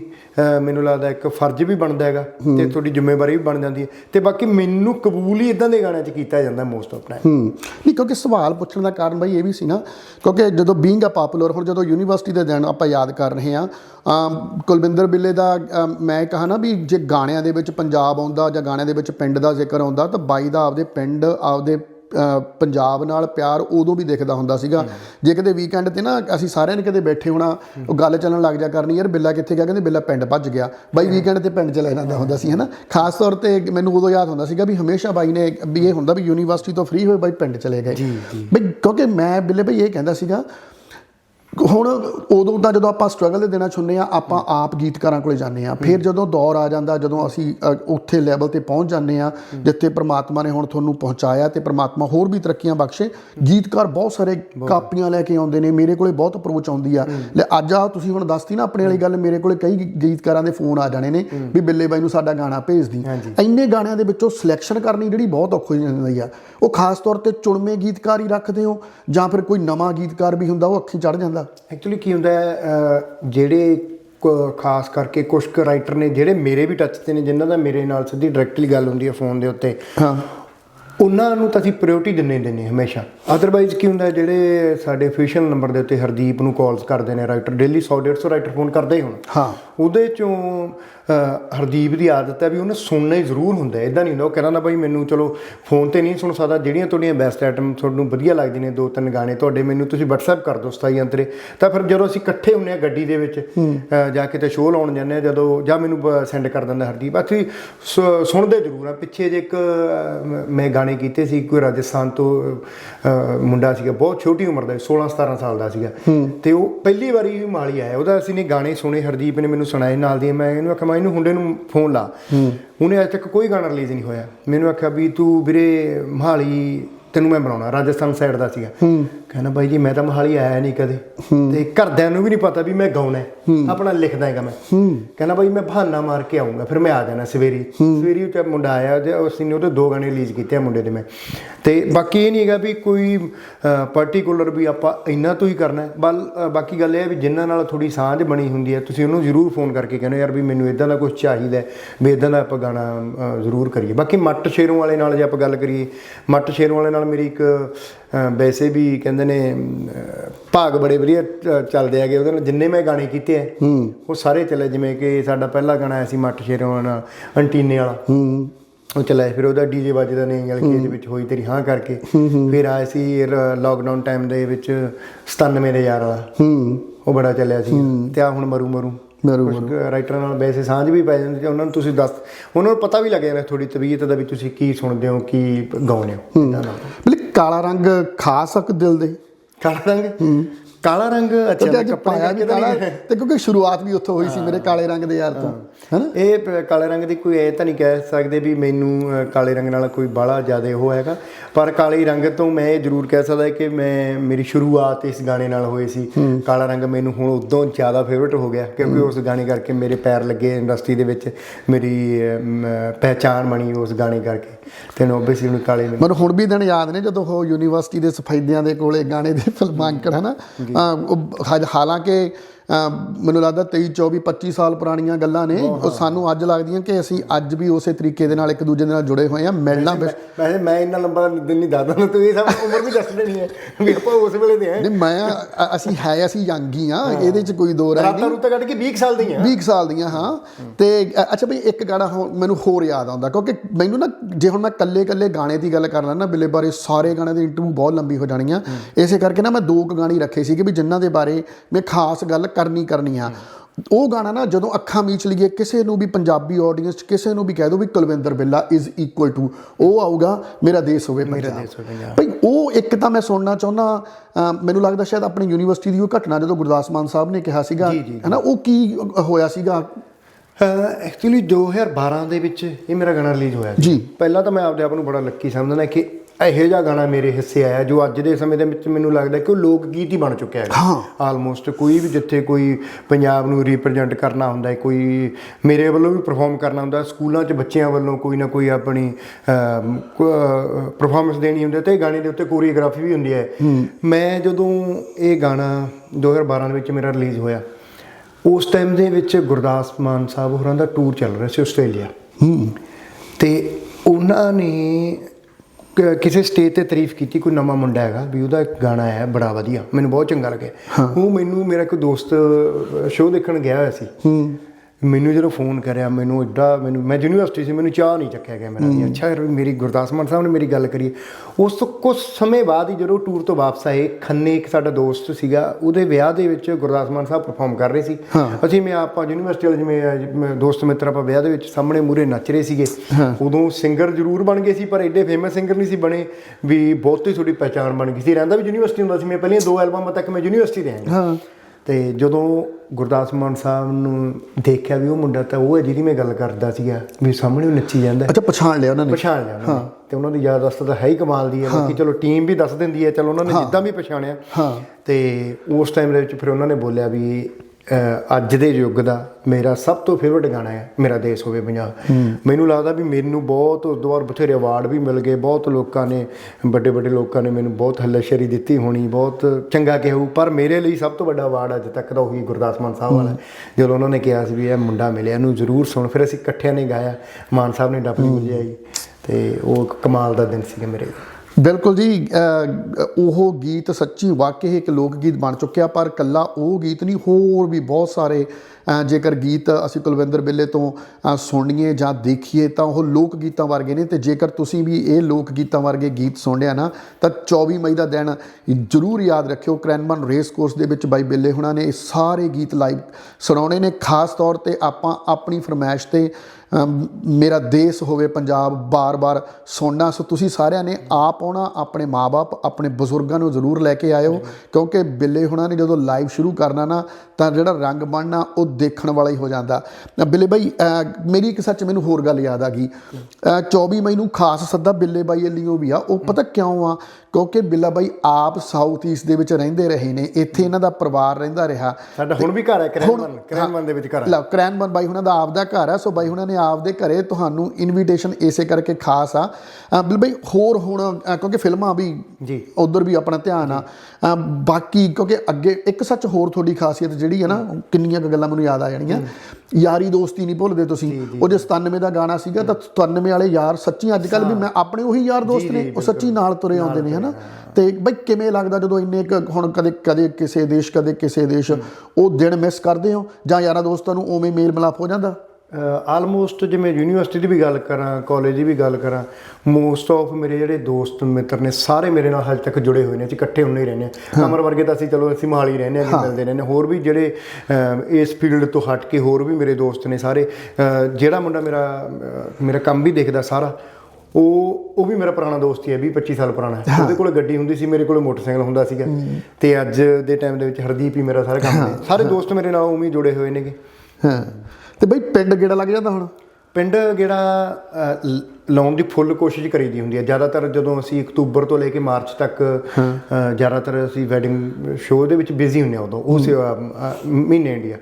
ਮੈਨੂੰ ਲੱਗਦਾ ਇੱਕ ਫਰਜ਼ ਵੀ ਬਣਦਾ ਹੈਗਾ ਤੇ ਤੁਹਾਡੀ ਜ਼ਿੰਮੇਵਾਰੀ ਵੀ ਬਣ ਜਾਂਦੀ ਹੈ। ਤੇ ਬਾਕੀ ਮੈਨੂੰ ਕਬੂਲ ਹੀ ਇਦਾਂ ਦੇ ਗਾਣਿਆਂ 'ਚ ਕੀਤਾ ਜਾਂਦਾ ਮੋਸਟ ਆਫ ਟਾਈਮ ਹੂੰ। ਨਹੀਂ ਕਿਉਂਕਿ ਸਵਾਲ ਪੁੱਛਣ ਦਾ ਕਾਰਨ ਬਈ ਇਹ ਵੀ ਸੀ ਨਾ ਕਿਉਂਕਿ ਜਦੋਂ ਬੀਇੰਗ ਅ ਪਪੂਲਰ ਹੁਣ ਜਦੋਂ ਯੂਨੀਵਰਸਿਟੀ ਦੇ ਦਿਨ ਆਪਾਂ ਯਾਦ ਕਰ ਰਹੇ ਹਾਂ ਅਮ, ਕੁਲਵਿੰਦਰ ਬਿੱਲੇ ਦਾ ਮੈਂ ਕਹਾ ਨਾ ਵੀ ਜੇ ਗਾਣਿਆਂ ਦੇ ਵਿੱਚ ਪੰਜਾਬ ਆਉਂਦਾ ਜਾਂ ਗਾਣਿਆਂ ਦੇ ਵਿੱਚ ਪਿੰਡ ਦਾ ਜ਼ਿਕਰ ਆਉਂਦਾ ਤਾਂ ਬਾਈ ਦਾ ਆਪਦੇ ਪਿੰਡ ਆਪਦੇ ਪੰਜਾਬ ਨਾਲ ਪਿਆਰ ਉਦੋਂ ਵੀ ਦਿਖਦਾ ਹੁੰਦਾ ਸੀਗਾ। ਜੇ ਕਿਤੇ ਵੀਕਐਂਡ ਤੇ ਨਾ ਅਸੀਂ ਸਾਰਿਆਂ ਨੇ ਕਿਤੇ ਬੈਠੇ ਹੋਣਾ ਉਹ ਗੱਲ ਚੱਲਣ ਲੱਗ ਜਾ ਕਰਨੀ ਯਾਰ ਬਿੱਲਾ ਕਿੱਥੇ ਗਿਆ? ਕਹਿੰਦੇ ਬਿੱਲਾ ਪਿੰਡ ਭੱਜ ਗਿਆ। ਬਾਈ ਵੀਕਐਂਡ ਤੇ ਪਿੰਡ ਚਲਾ ਜਾਂਦਾ ਹੁੰਦਾ ਸੀ ਹਨਾ? ਖਾਸ ਤੌਰ ਤੇ ਮੈਨੂੰ ਉਦੋਂ ਯਾਦ ਹੁੰਦਾ ਸੀਗਾ ਵੀ ਹਮੇਸ਼ਾ ਬਾਈ ਨੇ ਵੀ ਇਹ ਹੁੰਦਾ ਵੀ ਯੂਨੀਵਰਸਿਟੀ ਤੋਂ ਫ੍ਰੀ ਹੋਏ ਬਾਈ ਪਿੰਡ ਚਲੇ ਗਏ। ਬਈ ਕਿਉਂਕਿ ਮੈਂ ਬਿੱਲੇ ਬਈ ਇਹ ਕਹਿੰਦਾ ਸੀਗਾ ਹੁਣ ਉਦੋਂ ਤਾਂ ਜਦੋਂ ਆਪਾਂ ਸਟਰਗਲ ਦੇ ਦਿਨਾਂ ਚ ਹੁੰਨੇ ਆ ਆਪਾਂ ਆਪ ਗੀਤਕਾਰਾਂ ਕੋਲੇ ਜਾਂਦੇ ਆ ਫਿਰ ਜਦੋਂ ਦੌਰ ਆ ਜਾਂਦਾ ਜਦੋਂ ਅਸੀਂ ਉੱਥੇ ਲੈਵਲ ਤੇ ਪਹੁੰਚ ਜਾਂਦੇ ਆ ਜਿੱਥੇ ਪ੍ਰਮਾਤਮਾ ਨੇ ਹੁਣ ਤੁਹਾਨੂੰ ਪਹੁੰਚਾਇਆ ਤੇ ਪ੍ਰਮਾਤਮਾ ਹੋਰ ਵੀ ਤਰੱਕੀਆਂ ਬਖਸ਼ੇ। ਗੀਤਕਾਰ ਬਹੁਤ ਸਾਰੇ ਕਾਪੀਆਂ ਲੈ ਕੇ ਆਉਂਦੇ ਨੇ ਮੇਰੇ ਕੋਲੇ ਬਹੁਤ ਅਪਰੋਚ ਆਉਂਦੀ ਆ। ਲੈ ਅੱਜ ਆ ਤੁਸੀਂ ਹੁਣ ਦੱਸਤੀ ਨਾ ਆਪਣੇ ਵਾਲੀ ਗੱਲ ਮੇਰੇ ਕੋਲੇ ਕਈ ਗੀਤਕਾਰਾਂ ਦੇ ਫੋਨ ਆ ਜਾਣੇ ਨੇ ਵੀ ਬਿੱਲੇ ਬਾਈ ਨੂੰ ਸਾਡਾ ਗਾਣਾ ਭੇਜਦੀ। ਇੰਨੇ ਗਾਣਿਆਂ ਦੇ ਵਿੱਚੋਂ ਸਿਲੈਕਸ਼ਨ ਕਰਨੀ ਜਿਹੜੀ ਬਹੁਤ ਔਖੀ ਜਾਂਦੀ ਆ। ਉਹ ਖਾਸ ਤੌਰ ਤੇ ਚੁਣਵੇਂ ਗੀਤਕਾਰ ਹੀ ਰੱਖਦੇ ਹੋ ਜਾਂ ਫਿਰ ਕੋਈ ਨਵਾਂ ਗੀਤਕਾਰ ਵੀ ਹੁੰਦਾ ਉਹ ਅੱਖੀ ਚੜ ਜਾਂਦਾ। ਐਕਚੁਅਲੀ ਕੀ ਹੁੰਦਾ ਹੈ ਜਿਹੜੇ ਖਾਸ ਕਰਕੇ ਕੁਝ ਕੁ ਰਾਈਟਰ ਨੇ, ਜਿਹੜੇ ਮੇਰੇ ਵੀ ਟੱਚ ਤੇ ਨੇ, ਜਿਨ੍ਹਾਂ ਦਾ ਮੇਰੇ ਨਾਲ ਸਿੱਧੀ ਡਾਇਰੈਕਟਲੀ ਗੱਲ ਹੁੰਦੀ ਹੈ ਫੋਨ ਦੇ ਉੱਤੇ। ਹਾਂ। ਉਹਨਾਂ ਨੂੰ ਤਾਂ ਅਸੀਂ ਪ੍ਰਾਇੋਰਟੀ ਦਿੰਨੇ ਦਿੰਨੇ ਹਮੇਸ਼ਾ। ਅਦਰਵਾਈਜ਼ ਕੀ ਹੁੰਦਾ ਜਿਹੜੇ ਸਾਡੇ ਅਫੀਸ਼ੀਅਲ ਨੰਬਰ ਦੇ ਉੱਤੇ ਹਰਦੀਪ ਨੂੰ ਕਾਲਸ ਕਰਦੇ ਨੇ ਰਾਈਟਰ ਡੇਲੀ 100 150 ਰਾਈਟਰ ਫੋਨ ਕਰਦੇ ਹੀ ਹੁਣ। ਹਾਂ। ਉਹਦੇ ਚੋਂ ਹਰਦੀਪ ਦੀ ਆਦਤ ਹੈ ਵੀ ਉਹਨੇ ਸੁਣਨਾ ਹੀ ਜ਼ਰੂਰ ਹੁੰਦਾ ਇਦਾਂ ਨਹੀਂ ਹੁੰਦਾ ਉਹ ਕਹਿੰਦਾ ਨਾ ਬਾਈ ਮੈਨੂੰ ਚਲੋ ਫੋਨ ਤੇ ਨਹੀਂ ਸੁਣ ਸਕਦਾ ਜਿਹੜੀਆਂ ਤੁਹਾਡੀਆਂ ਬੈਸਟ ਆਈਟਮ ਤੁਹਾਨੂੰ ਵਧੀਆ ਲੱਗਦੇ ਨੇ ਦੋ ਤਿੰਨ ਗਾਣੇ ਤੁਹਾਡੇ ਮੈਨੂੰ ਤੁਸੀਂ WhatsApp ਕਰ ਦਿਓ 27 ਅੰਤਰੇ। ਤਾਂ ਫਿਰ ਜਦੋਂ ਅਸੀਂ ਇਕੱਠੇ ਹੁੰਨੇ ਆ ਗੱਡੀ ਦੇ ਵਿੱਚ ਜਾ ਕੇ ਤੇ ਸ਼ੋਅ ਲਾਉਣ ਜਾਂਦੇ ਆ ਜਦੋਂ ਜਾਂ ਮੈਨੂੰ ਸੈਂਡ ਕਰ ਦਿੰਦਾ ਹਰਦੀਪ ਅਸੀਂ ਸੁਣਦੇ ਜ਼ਰੂਰ ਆ ਪਿੱਛੇ ਜੇ ਇੱਕ ਮ- ਮੈਂ ਗਾਣੇ ਕੀਤੇ ਸੀ ਕੋਈ ਰਾਜਸਥਾਨ ਤੋਂ ਮੁੰਡਾ ਸੀਗਾ ਬਹੁਤ ਛੋਟੀ ਉਮਰ ਦਾ 16 17 ਸਾਲ ਦਾ ਸੀਗਾ। ਤੇ ਉਹ ਪਹਿਲੀ ਵਾਰੀ ਹੀ ਮਾਲੀ ਆਇਆ ਉਹਦਾ ਅਸੀਂ ਨੇ ਗਾਣੇ ਸੁਣੇ ਹਰਦੀਪ ਨੇ ਮੈਨੂੰ ਸੁਣਾਏ ਨਾਲ ਦੀ ਮੈਂ ਇਹਨੂੰ ਆਖਿਆ ਮੈਂ ਇਹਨੂੰ ਹੁੰਡੇ ਨੂੰ ਫੋਨ ਲਾ। ਉਹਨੇ ਅਜੇ ਤੱਕ ਕੋਈ ਗਾਣਾ ਰਿਲੀਜ਼ ਨਹੀਂ ਹੋਇਆ। ਮੈਨੂੰ ਆਖਿਆ ਵੀ ਤੂੰ ਵੀਰੇ ਮਹਾਲੀ ਤੈਨੂੰ ਮੈਂ ਬਣਾਉਣਾ ਰਾਜਸਥਾਨ ਸਾਈਡ ਦਾ ਸੀਗਾ। ਕਹਿੰਦਾ ਬਾਈ ਜੀ ਮੈਂ ਤਾਂ ਮਹਾਲੀ ਆਇਆ ਨਹੀਂ ਕਦੇ। ਤੇ ਘਰਦਿਆਂ ਨੂੰ ਵੀ ਨਹੀਂ ਪਤਾ ਵੀ ਮੈਂ ਗਾਉਣਾ। ਆਪਣਾ ਲਿਖਦਾ ਹੈਗਾ ਮੈਂ। ਕਹਿੰਦਾ ਬਾਈ ਮੈਂ ਬਹਾਨਾ ਮਾਰ ਕੇ ਆਉਂਗਾ ਫਿਰ ਮੈਂ ਆ ਜਾਣਾ ਸਵੇਰੀ। ਸਵੇਰੀ ਉਹ ਮੁੰਡਾ ਆਇਆ ਤੇ ਅਸੀਂ ਨੇ ਉਹਦੇ ਦੋ ਗਾਣੇ ਰਿਲੀਜ਼ ਕੀਤੇ ਆ ਮੁੰਡੇ ਦੇ ਮੈਂ। ਤੇ ਬਾਕੀ ਇਹ ਨਹੀਂ ਹੈਗਾ ਵੀ ਕੋਈ ਪਾਰਟਿਕੂਲਰ ਵੀ ਆਪਾਂ ਇੰਨਾ ਤੋਂ ਹੀ ਕਰਨਾ ਬਲ ਬਾਕੀ ਗੱਲ ਇਹ ਹੈ ਵੀ ਜਿਨ੍ਹਾਂ ਨਾਲ ਥੋੜੀ ਸਾਂਝ ਬਣੀ ਹੁੰਦੀ ਹੈ ਤੁਸੀਂ ਉਹਨੂੰ ਜ਼ਰੂਰ ਫੋਨ ਕਰਕੇ ਕਹਿੰਦੇ ਯਾਰ ਵੀ ਮੈਨੂੰ ਇਦਾਂ ਦਾ ਕੁਝ ਚਾਹੀਦਾ ਵੀ ਇਦਾਂ ਦਾ ਆਪਾਂ ਗਾਣਾ ਜ਼ਰੂਰ ਕਰੀਏ। ਬਾਕੀ ਮੱਟ ਸ਼ੇਰੋਂ ਵਾਲੇ ਨਾਲ ਜੇ ਆਪਾਂ ਗੱਲ ਕਰੀਏ ਮੱਟ ਸ਼ੇਰੋਂ ਵਾਲੇ ਨਾਲ ਮੇਰੀ ਇੱਕ ਵੈਸੇ ਵੀ ਕਹਿੰਦੇ ਨੇ ਭਾਗ ਬੜੇ ਵਧੀਆ ਚੱਲਦੇ ਹੈਗੇ। ਉਹਦੇ ਨਾਲ ਜਿੰਨੇ ਮੈਂ ਗਾਣੇ ਕੀਤੇ ਆ ਉਹ ਸਾਰੇ ਚੱਲੇ। ਜਿਵੇਂ ਕਿ ਸਾਡਾ ਪਹਿਲਾ ਗਾਣਾ ਆਇਆ ਸੀ ਮੱਟ ਸ਼ੇਰੋਂ ਨਾਲ ਅੰਟੀਨੇ ਵਾਲਾ। ਹੂੰ। ਉਹ ਚਲਾਇਆ ਫਿਰ ਉਹਦਾ ਡੀਜੇ ਵੱਜਦਾ ਨੇ ਐਲਕੇ ਦੇ ਵਿੱਚ ਹੋਈ ਤੇਰੀ ਹਾਂ ਕਰਕੇ। ਫਿਰ ਆਇਆ ਸੀ ਲੋਕਡਾਊਨ ਟਾਈਮ ਦੇ ਵਿੱਚ 97 ਦੇ ਯਾਰ ਵਾਲਾ। ਹੂੰ। ਉਹ ਬੜਾ ਚੱਲਿਆ ਸੀ। ਤੇ ਆ ਹੁਣ ਮਰੂ ਮਰੂ। ਕੁਝ ਰਾਈਟਰਾਂ ਨਾਲ ਵੈਸੇ ਸਾਂਝ ਵੀ ਪੈ ਜਾਂਦੀ ਤੇ ਉਹਨਾਂ ਨੂੰ ਤੁਸੀਂ ਦੱਸ ਉਹਨਾਂ ਨੂੰ ਪਤਾ ਵੀ ਲੱਗ ਜਾਂਦਾ ਥੋੜੀ ਤਬੀਅਤ ਦਾ ਵੀ ਤੁਸੀਂ ਕੀ ਸੁਣਦੇ ਹੋ ਕੀ ਗਾਉਂਦੇ ਹੋ। ਏਦਾਂ ਦਾ। ਬਲੇ ਕਾਲਾ ਰੰਗ ਖਾਸ ਇੱਕ ਦਿਲ ਦੇ? ਕਾਲਾ ਰੰਗ? ਕਾਲਾ ਰੰਗ ਅੱਛਾ ਅੱਜ ਕੱਪੜੇ ਪਾਇਆ ਵੀ ਕਾਲਾ ਤੇ ਕਿਉਂਕਿ ਸ਼ੁਰੂਆਤ ਵੀ ਉੱਥੋਂ ਹੋਈ ਸੀ ਮੇਰੇ ਕਾਲੇ ਰੰਗ ਦੇ ਯਾਰ ਤੋਂ ਹੈਨਾ? ਇਹ ਕਾਲੇ ਰੰਗ ਦੀ ਕੋਈ ਇਹ ਤਾਂ ਨਹੀਂ ਕਹਿ ਸਕਦੇ ਵੀ ਮੈਨੂੰ ਕਾਲੇ ਰੰਗ ਨਾਲ ਕੋਈ ਬਾਹਲਾ ਜ਼ਿਆਦਾ ਉਹ ਹੈਗਾ। ਪਰ ਕਾਲੇ ਰੰਗ ਤੋਂ ਮੈਂ ਇਹ ਜ਼ਰੂਰ ਕਹਿ ਸਕਦਾ ਕਿ ਮੈਂ ਮੇਰੀ ਸ਼ੁਰੂਆਤ ਇਸ ਗਾਣੇ ਨਾਲ ਹੋਈ ਸੀ। ਕਾਲਾ ਰੰਗ ਮੈਨੂੰ ਹੁਣ ਉਦੋਂ ਜ਼ਿਆਦਾ ਫੇਵਰਟ ਹੋ ਗਿਆ ਕਿਉਂਕਿ ਉਸ ਗਾਣੇ ਕਰਕੇ ਮੇਰੇ ਪੈਰ ਲੱਗੇ ਇੰਡਸਟਰੀ ਦੇ ਵਿੱਚ ਮੇਰੀ ਪਹਿਚਾਣ ਬਣੀ ਉਸ ਗਾਣੇ ਕਰਕੇ। ਤੇ ਓਬਵੀਅਸਲੀ ਹੁਣ ਕਾਲੇ ਮੈਨੂੰ ਹੁਣ ਵੀ ਦਿਨ ਯਾਦ ਨੇ ਜਦੋਂ ਉਹ ਯੂਨੀਵਰਸਿਟੀ ਦੇ ਸਫੈਦਿਆਂ ਦੇ ਕੋਲੇ ਗਾਣੇ ਦੇ ਫਿਲਮਾਂਕਣ ਹਨਾ? ਹਾਲਾਂਕਿ ਅਹ ਮੈਨੂੰ ਲੱਗਦਾ 23 24 25 ਸਾਲ ਪੁਰਾਣੀਆਂ ਗੱਲਾਂ ਨੇ। ਉਹ ਸਾਨੂੰ ਅੱਜ ਲੱਗਦੀਆਂ ਕਿ ਅਸੀਂ ਅੱਜ ਵੀ ਉਸੇ ਤਰੀਕੇ ਦੇ ਨਾਲ ਇੱਕ ਦੂਜੇ ਦੇ ਨਾਲ ਜੁੜੇ ਹੋਏ ਆ ਮਿਲਣਾ ਵੈਸੇ ਮੈਂ ਇੰਨਾ ਲੰਬਾ ਦਿਨ ਨਹੀਂ ਦੱਸਦਾ ਤੂੰ ਇਹ ਸਭ ਉਮਰ ਵੀ ਦੱਸ ਦੇਣੀ ਹੈ। ਵੀ ਆਪਾਂ ਉਸ ਵੇਲੇ ਦੇ ਹੈ। ਨਹੀਂ ਮੈਂ ਅਸੀਂ ਹੈ ਅਸੀਂ ਯੰਗ ਹੀ ਆ ਇਹਦੇ ਚ ਕੋਈ ਦੋ ਰਾਤਾਂ ਰੂਤਾਂ ਕੱਢ ਕੇ 20 ਕੁ ਸਾਲ ਦੀ ਹੈ 20 ਕੁ ਸਾਲ ਦੀਆਂ ਹਾਂ। ਤੇ ਅੱਛਾ ਬਈ ਇੱਕ ਗਾਣਾ ਮੈਨੂੰ ਹੋਰ ਯਾਦ ਆਉਂਦਾ ਕਿਉਂਕਿ ਮੈਨੂੰ ਨਾ ਜੇ ਹੁਣ ਮੈਂ ਕੱਲੇ ਕੱਲੇ ਗਾਣੇ ਦੀ ਗੱਲ ਕਰ ਨਾ ਬਿੱਲੇ ਬਾਰੇ ਸਾਰੇ ਗਾਣੇ ਦੀ ਇੰਟਰਵਿਊ ਬਹੁਤ ਲੰਬੀ ਹੋ ਜਾਣੀ ਆ ਇਸੇ ਕਰਕੇ ਨਾ ਮੈਂ ਦੋ ਕੁ ਗਾਣੇ ਰੱਖੇ ਸੀਗੇ ਵੀ ਜਿਨ੍ਹਾਂ ਦੇ ਬਾਰੇ ਮੈਂ ਖਾਸ ਗੱਲ ਕਰਨੀ ਕਰਨੀ ਆ। ਉਹ ਗਾਣਾ ਨਾ ਜਦੋਂ ਅੱਖਾਂ ਮੀਚ ਲਈਏ ਕਿਸੇ ਨੂੰ ਵੀ ਪੰਜਾਬੀ ਆਡੀਅנס ਚ ਕਿਸੇ ਨੂੰ ਵੀ ਕਹਿ ਦੋ ਵੀ Kulwinder Billa is equal to ਉਹ ਆਊਗਾ ਮੇਰਾ ਦੇਸ਼ ਹੋਵੇ ਪੰਜਾਬ। ਦੇਸ਼ ਹੋਵੇ ਪੰਜਾਬ। ਭਈ ਉਹ ਇੱਕ ਤਾਂ ਮੈਂ ਸੁਣਨਾ ਚਾਹੁੰਦਾ ਮੈਨੂੰ ਲੱਗਦਾ ਸ਼ਾਇਦ ਆਪਣੀ ਯੂਨੀਵਰਸਿਟੀ ਦੀ ਉਹ ਘਟਨਾ ਜਦੋਂ ਗੁਰਦਾਸ ਮਾਨ ਸਾਹਿਬ ਨੇ ਕਿਹਾ ਸੀਗਾ ਹਨਾ ਉਹ ਕੀ ਹੋਇਆ ਸੀਗਾ? ਐਕਚੁਅਲੀ 2012 ਦੇ ਵਿੱਚ ਇਹ ਮੇਰਾ ਗਾਣਾ ਰਿਲੀਜ਼ ਹੋਇਆ ਸੀ। ਜੀ। ਪਹਿਲਾਂ ਤਾਂ ਮੈਂ ਆਪਦੇ ਆਪ ਨੂੰ ਬੜਾ ਲੱਕੀ ਸਮਝਦਾ ਕਿ ਇਹੋ ਜਿਹਾ ਗਾਣਾ ਮੇਰੇ ਹਿੱਸੇ ਆਇਆ ਜੋ ਅੱਜ ਦੇ ਸਮੇਂ ਦੇ ਵਿੱਚ ਮੈਨੂੰ ਲੱਗਦਾ ਕਿ ਉਹ ਲੋਕ ਗੀਤ ਹੀ ਬਣ ਚੁੱਕਿਆ ਹੈ। ਆਲਮੋਸਟ ਕੋਈ ਵੀ ਜਿੱਥੇ ਕੋਈ ਪੰਜਾਬ ਨੂੰ ਰਿਪਰੈਜ਼ੈਂਟ ਕਰਨਾ ਹੁੰਦਾ ਹੈ ਕੋਈ ਮੇਰੇ ਵੱਲੋਂ ਵੀ ਪਰਫਾਰਮ ਕਰਨਾ ਹੁੰਦਾ ਸਕੂਲਾਂ 'ਚ ਬੱਚਿਆਂ ਵੱਲੋਂ ਕੋਈ ਨਾ ਕੋਈ ਆਪਣੀ ਪਰਫਾਰਮੈਂਸ ਦੇਣੀ ਹੁੰਦੀ ਹੈ ਤੇ ਇਹ ਗਾਣੇ ਦੇ ਉੱਤੇ ਕੋਰੀਓਗ੍ਰਾਫੀ ਵੀ ਹੁੰਦੀ ਹੈ। ਮੈਂ ਜਦੋਂ ਇਹ ਗਾਣਾ 2012 ਦੇ ਵਿੱਚ ਮੇਰਾ ਰਿਲੀਜ਼ ਹੋਇਆ ਉਸ ਟਾਈਮ ਦੇ ਵਿੱਚ ਗੁਰਦਾਸ ਮਾਨ ਸਾਹਿਬ ਹੋਰਾਂ ਦਾ ਟੂਰ ਚੱਲ ਰਿਹਾ ਸੀ ਆਸਟ੍ਰੇਲੀਆ। ਤੇ ਉਹਨਾਂ ਨੇ ਕਿਸੇ ਸਟੇਜ ਤੇ ਤਾਰੀਫ ਕੀਤੀ ਕੋਈ ਨਵਾਂ ਮੁੰਡਾ ਹੈਗਾ ਵੀ ਉਹਦਾ ਇੱਕ ਗਾਣਾ ਹੈ ਬੜਾ ਵਧੀਆ ਮੈਨੂੰ ਬਹੁਤ ਚੰਗਾ ਲੱਗਿਆ। ਉਹ ਮੈਨੂੰ ਮੇਰਾ ਕੋਈ ਦੋਸਤ ਸ਼ੋਅ ਦੇਖਣ ਗਿਆ ਹੋਇਆ ਸੀ। ਮੈਨੂੰ ਜਦੋਂ ਫੋਨ ਕਰਿਆ ਮੈਨੂੰ ਐਡਾ ਮੈਨੂੰ ਮੈਂ ਯੂਨੀਵਰਸਿਟੀ ਸੀ ਮੈਨੂੰ ਚਾਹ ਨਹੀਂ ਚੱਕਿਆ ਗਿਆ ਮੇਰਾ ਵੀ। ਅੱਛਾ ਯਾਰ ਮੇਰੀ ਗੁਰਦਾਸ ਮਾਨ ਸਾਹਿਬ ਨੇ ਮੇਰੀ ਗੱਲ ਕਰੀ। ਉਸ ਤੋਂ ਕੁਝ ਸਮੇਂ ਬਾਅਦ ਹੀ ਜਦੋਂ ਟੂਰ ਤੋਂ ਵਾਪਸ ਆਏ ਖੰਨੇ ਇੱਕ ਸਾਡਾ ਦੋਸਤ ਸੀਗਾ ਉਹਦੇ ਵਿਆਹ ਦੇ ਵਿੱਚ ਗੁਰਦਾਸ ਮਾਨ ਸਾਹਿਬ ਪਰਫਾਰਮ ਕਰ ਰਹੇ ਸੀ। ਅਸੀਂ ਮੈਂ ਆਪਾਂ ਯੂਨੀਵਰਸਿਟੀ ਵਾਲੇ ਜਿਵੇਂ ਦੋਸਤ ਮਿੱਤਰ ਆਪਾਂ ਵਿਆਹ ਦੇ ਵਿੱਚ ਸਾਹਮਣੇ ਮੂਰੇ ਨੱਚ ਰਹੇ ਸੀਗੇ। ਉਦੋਂ ਸਿੰਗਰ ਜ਼ਰੂਰ ਬਣ ਗਏ ਸੀ ਪਰ ਐਡੇ ਫੇਮਸ ਸਿੰਗਰ ਨਹੀਂ ਸੀ ਬਣੇ ਵੀ ਬਹੁਤੀ ਥੋੜੀ ਪਹਿਚਾਣ ਬਣ ਗਈ ਸੀ। ਰਹਿੰਦਾ ਵੀ ਯੂਨੀਵਰਸਿਟੀ ਹੁੰਦਾ ਸੀ ਮੈਂ ਪਹਿਲੀਆਂ ਦੋ ਐਲਬਮਾਂ ਤੱਕ ਮੈਂ ਯੂਨੀਵਰਸਿਟੀ ਆਇਆ। ਹਾਂ। ਤੇ ਜਦੋਂ ਗੁਰਦਾਸ ਮਾਨ ਸਾਹਿਬ ਨੂੰ ਦੇਖਿਆ ਵੀ ਉਹ ਮੁੰਡਾ ਤਾਂ ਉਹ ਹੈ ਜਿਹਦੀ ਮੈਂ ਗੱਲ ਕਰਦਾ ਸੀਗਾ ਵੀ ਸਾਹਮਣੇ ਉਹ ਨੱਚੀ ਜਾਂਦਾ। ਹੈ। ਅੱਛਾ ਪਛਾਣ ਲਿਆ ਉਹਨਾਂ ਨੇ? ਪਛਾਣ ਲਿਆ ਨੇ। ਤੇ ਉਹਨਾਂ ਦੀ ਯਾਦਦਾਸ਼ਤ ਤਾਂ ਹੈ ਹੀ ਕਮਾਲ ਦੀ ਹੈ। ਬਾਕੀ ਚਲੋ ਟੀਮ ਵੀ ਦੱਸ ਦਿੰਦੀ ਹੈ। ਚਲੋ ਉਹਨਾਂ ਨੇ ਜਿੱਦਾਂ ਵੀ ਪਛਾਣਿਆ। ਹਾਂ। ਤੇ ਉਸ ਟਾਈਮ ਦੇ ਵਿੱਚ ਫਿਰ ਉਹਨਾਂ ਨੇ ਬੋਲਿਆ ਵੀ ਅੱਜ ਦੇ ਯੁੱਗ ਦਾ ਮੇਰਾ ਸਭ ਤੋਂ ਫੇਵਰਟ ਗਾਣਾ ਹੈ ਮੇਰਾ ਦੇਸ਼ ਹੋਵੇ ਪੰਜਾਬ। ਮੈਨੂੰ ਲੱਗਦਾ ਵੀ ਮੈਨੂੰ ਬਹੁਤ ਉਸ ਤੋਂ ਬਾਅਦ ਬਥੇਰੇ ਅਵਾਰਡ ਵੀ ਮਿਲ ਗਏ ਬਹੁਤ ਲੋਕਾਂ ਨੇ ਵੱਡੇ ਵੱਡੇ ਲੋਕਾਂ ਨੇ ਮੈਨੂੰ ਬਹੁਤ ਹੱਲਾਸ਼ੇਰੀ ਦਿੱਤੀ ਹੋਣੀ ਬਹੁਤ ਚੰਗਾ ਕਿਹਾ ਪਰ ਮੇਰੇ ਲਈ ਸਭ ਤੋਂ ਵੱਡਾ ਅਵਾਰਡ ਅੱਜ ਤੱਕ ਦਾ ਉਹੀ ਗੁਰਦਾਸ ਮਾਨ ਸਾਹਿਬ ਵਾਲਾ। ਜਦੋਂ ਉਹਨਾਂ ਨੇ ਕਿਹਾ ਸੀ ਵੀ ਇਹ ਮੁੰਡਾ ਮਿਲਿਆ ਇਹਨੂੰ ਜ਼ਰੂਰ ਸੁਣ। ਫਿਰ ਅਸੀਂ ਇਕੱਠਿਆਂ ਨੇ ਗਾਇਆ ਮਾਨ ਸਾਹਿਬ ਨੇ ਡੱਬਲੀ ਵਜਾਈ ਤੇ ਉਹ ਕਮਾਲ ਦਾ ਦਿਨ ਸੀਗਾ ਮੇਰੇ ਲਈ। ਬਿਲਕੁਲ ਜੀ ਉਹ ਗੀਤ ਸੱਚੀ ਵਾਕਈ ਇੱਕ ਲੋਕ ਗੀਤ ਬਣ ਚੁੱਕਿਆ, ਪਰ ਕੱਲਾ ਉਹ ਗੀਤ ਨਹੀਂ, ਹੋਰ ਵੀ ਬਹੁਤ ਸਾਰੇ ਜੇਕਰ ਗੀਤ ਅਸੀਂ ਕੁਲਵਿੰਦਰ ਬਿੱਲੇ ਤੋਂ ਸੁਣੀਏ ਜਾਂ ਦੇਖੀਏ, ਤਾਂ ਉਹ ਲੋਕ ਗੀਤਾਂ ਵਰਗੇ ਨੇ, ਤੇ ਜੇਕਰ ਤੁਸੀਂ ਵੀ ਇਹ ਲੋਕ ਗੀਤਾਂ ਵਰਗੇ ਗੀਤ ਸੁਣਿਆ ਨਾ, ਤਾਂ 24 ਮਈ ਦਾ ਦਿਨ ਜ਼ਰੂਰ ਯਾਦ ਰੱਖਿਓ ਕ੍ਰੈਨਮਨ ਰੇਸ ਕੋਰਸ ਦੇ ਵਿੱਚ ਬਾਈ ਬਿੱਲੇ ਹੁਣਾਂ ਨੇ ਇਹ ਸਾਰੇ ਗੀਤ ਲਾਈਵ ਸੁਣਾਉਣੇ ਨੇ, ਖਾਸ ਤੌਰ ਤੇ ਆਪਾਂ ਆਪਣੀ ਫਰਮਾਇਸ਼ ਤੇ ਮੇਰਾ ਦੇਸ਼ ਹੋਵੇ ਪੰਜਾਬ ਬਾਰ-ਬਾਰ ਸੁਣਨਾ। ਸੋ ਤੁਸੀਂ ਸਾਰਿਆਂ ਨੇ ਆਪ ਆਉਣਾ ਆਪਣੇ ਮਾਪੇ ਆਪਣੇ ਬਜ਼ੁਰਗਾਂ ਨੂੰ ਜ਼ਰੂਰ ਲੈ ਕੇ ਆਇਓ ਕਿਉਂਕਿ ਬਿੱਲੇ ਹੁਣਾਂ ਨੇ ਜਦੋਂ ਲਾਈਵ ਸ਼ੁਰੂ ਕਰਨਾ ਨਾ ਤਾਂ ਜਿਹੜਾ ਰੰਗ ਬਣਨਾ ਉਹ ਦੇਖਣ ਵਾਲਾ ਹੀ ਹੋ ਜਾਂਦਾ। ਬਿੱਲੇ ਬਾਈ ਮੇਰੀ ਇੱਕ ਸੱਚ ਮੈਨੂੰ ਹੋਰ ਗੱਲ ਯਾਦ ਆ ਗਈ। ਅ, 24 ਮਈ ਨੂੰ ਖਾਸ ਸੱਦਾ ਬਿੱਲੇ ਬਾਈ ਲਈ ਵੀ ਆ ਉਹ ਪਤਾ ਕਿਉਂ ਆ? ਕਿਉਂਕਿ ਬਿੱਲਾ ਬਾਈ ਆਪ ਸਾਊਥ ਈਸਟ ਦੇ ਵਿੱਚ ਰਹਿੰਦੇ ਰਹੇ ਨੇ ਇੱਥੇ ਇਹਨਾਂ ਦਾ ਪਰਿਵਾਰ ਰਹਿੰਦਾ ਰਿਹਾ। ਸਾਡਾ ਹੁਣ ਵੀ ਘਰ ਹੈ ਕਰੈਨਮਨ ਕਰੈਨਮਨ ਦੇ ਵਿੱਚ ਘਰ ਹੈ। ਲਓ ਕ੍ਰੈਨਬਨ ਬਾਈ ਹੁਣਾਂ ਦਾ ਆਪਦਾ ਘਰ ਆ ਸੋ ਬਾਈ ਹੁਣਾਂ ਨੇ ਆਪਦੇ ਘਰੇ ਤੁਹਾਨੂੰ ਇਨਵੀਟੇਸ਼ਨ ਇਸੇ ਕਰਕੇ ਖਾਸ ਆ। ਬਿਲ ਬਾਈ ਹੋਰ ਹੁਣ ਕਿਉਂਕਿ ਫਿਲਮਾਂ ਵੀ ਜੀ। ਉਧਰ ਵੀ ਆਪਣਾ ਧਿਆਨ ਆ। ਬਾਕੀ ਕਿਉਂਕਿ ਅੱਗੇ ਇੱਕ ਸੱਚ ਹੋਰ ਤੁਹਾਡੀ ਖਾਸੀਅਤ ਜਿਹੜੀ ਹੈ ਨਾ ਕਿੰਨੀਆਂ ਗੱਲਾਂ ਮੈਨੂੰ ਯਾਦ ਆ ਜਾਣੀਆਂ। ਯਾਰੀ ਦੋਸਤੀ ਨਹੀਂ ਭੁੱਲਦੇ ਤੁਸੀਂ। ਉਹ ਜੇ 97 ਦਾ ਗਾਣਾ ਸੀਗਾ ਤਾਂ 97 ਵਾਲੇ ਯਾਰ ਸੱਚੀ ਅੱਜ ਕੱਲ ਵੀ ਮੈਂ ਆਪਣੇ ਉਹੀ ਯਾਰ ਦੋਸਤ ਨੇ ਉਹ ਸੱਚੀ ਨਾਲ ਤੁਰੇ ਆਉਂਦੇ ਨੇ ਹਨਾ? ਤੇ ਬਈ ਕਿਵੇਂ ਲੱਗਦਾ ਜਦੋਂ ਇੰਨੇ ਹੁਣ ਕਦੇ ਕਦੇ ਕਿਸੇ ਦੇਸ਼ ਕਦੇ ਕਿਸੇ ਦੇਸ਼ ਉਹ ਦਿਨ ਮਿਸ ਕਰਦੇ ਹੋ? ਜਾਂ ਯਾਰਾਂ ਦੋਸਤਾਂ ਨੂੰ ਉਵੇਂ ਮੇਲ ਮਿਲਾਪ ਹੋ ਜਾਂਦਾ? ਆਲਮੋਸਟ ਜਿਵੇਂ ਯੂਨੀਵਰਸਿਟੀ ਦੀ ਵੀ ਗੱਲ ਕਰਾਂ ਕਾਲਜ ਦੀ ਵੀ ਗੱਲ ਕਰਾਂ ਮੋਸਟ ਆਫ ਮੇਰੇ ਜਿਹੜੇ ਦੋਸਤ ਮਿੱਤਰ ਨੇ ਸਾਰੇ ਮੇਰੇ ਨਾਲ ਹਜੇ ਤੱਕ ਜੁੜੇ ਹੋਏ ਨੇ ਅਸੀਂ ਇਕੱਠੇ ਹੁੰਨੇ ਹੀ ਰਹਿੰਦੇ ਆ ਅਮਰ ਵਰਗੇ ਤਾਂ ਅਸੀਂ ਚਲੋ ਅਸੀਂ ਮਹਾਲੀ ਰਹਿੰਦੇ ਆ ਕਿ ਮਿਲਦੇ ਰਹਿੰਦੇ ਹਾਂ। ਹੋਰ ਵੀ ਜਿਹੜੇ ਇਸ ਫੀਲਡ ਤੋਂ ਹਟ ਕੇ ਹੋਰ ਵੀ ਮੇਰੇ ਦੋਸਤ ਨੇ ਸਾਰੇ ਜਿਹੜਾ ਮੁੰਡਾ ਮੇਰਾ ਮੇਰਾ ਕੰਮ ਵੀ ਦੇਖਦਾ ਸਾਰਾ ਉਹ ਉਹ ਵੀ ਮੇਰਾ ਪੁਰਾਣਾ ਦੋਸਤ ਹੀ ਹੈ 20 25 ਸਾਲ ਪੁਰਾਣਾ ਹੈ। ਉਹਦੇ ਕੋਲ ਗੱਡੀ ਹੁੰਦੀ ਸੀ ਮੇਰੇ ਕੋਲ ਮੋਟਰਸਾਈਕਲ ਹੁੰਦਾ ਸੀਗਾ। ਤੇ ਅੱਜ ਦੇ ਟਾਈਮ ਦੇ ਵਿੱਚ ਹਰਦੀਪ ਹੀ ਮੇਰਾ ਸਾਰਾ ਕੰਮ ਨੇ। ਸਾਰੇ ਦੋਸਤ ਮੇਰੇ ਨਾਲ ਉਵੇਂ ਹੀ ਜੁੜੇ ਹੋਏ ਨੇਗੇ। ਹਾਂ। ਤੇ ਬਈ ਪਿੰਡ ਗੇੜਾ ਲੱਗ ਜਾਂਦਾ ਹੁਣ? ਪਿੰਡ ਜਿਹੜਾ ਲਾਉਣ ਦੀ ਫੁੱਲ ਕੋਸ਼ਿਸ਼ ਕਰੀਦੀ ਹੁੰਦੀ ਹੈ। ਜ਼ਿਆਦਾਤਰ ਜਦੋਂ ਅਸੀਂ ਅਕਤੂਬਰ ਤੋਂ ਲੈ ਕੇ ਮਾਰਚ ਤੱਕ ਜ਼ਿਆਦਾਤਰ ਅਸੀਂ ਵੈਡਿੰਗ ਸ਼ੋਅ ਦੇ ਵਿੱਚ ਬਿਜ਼ੀ ਹੁੰਨੇ ਆ ਉਦੋਂ ਉਸ ਮਹੀਨੇ ਇੰਡੀਆ।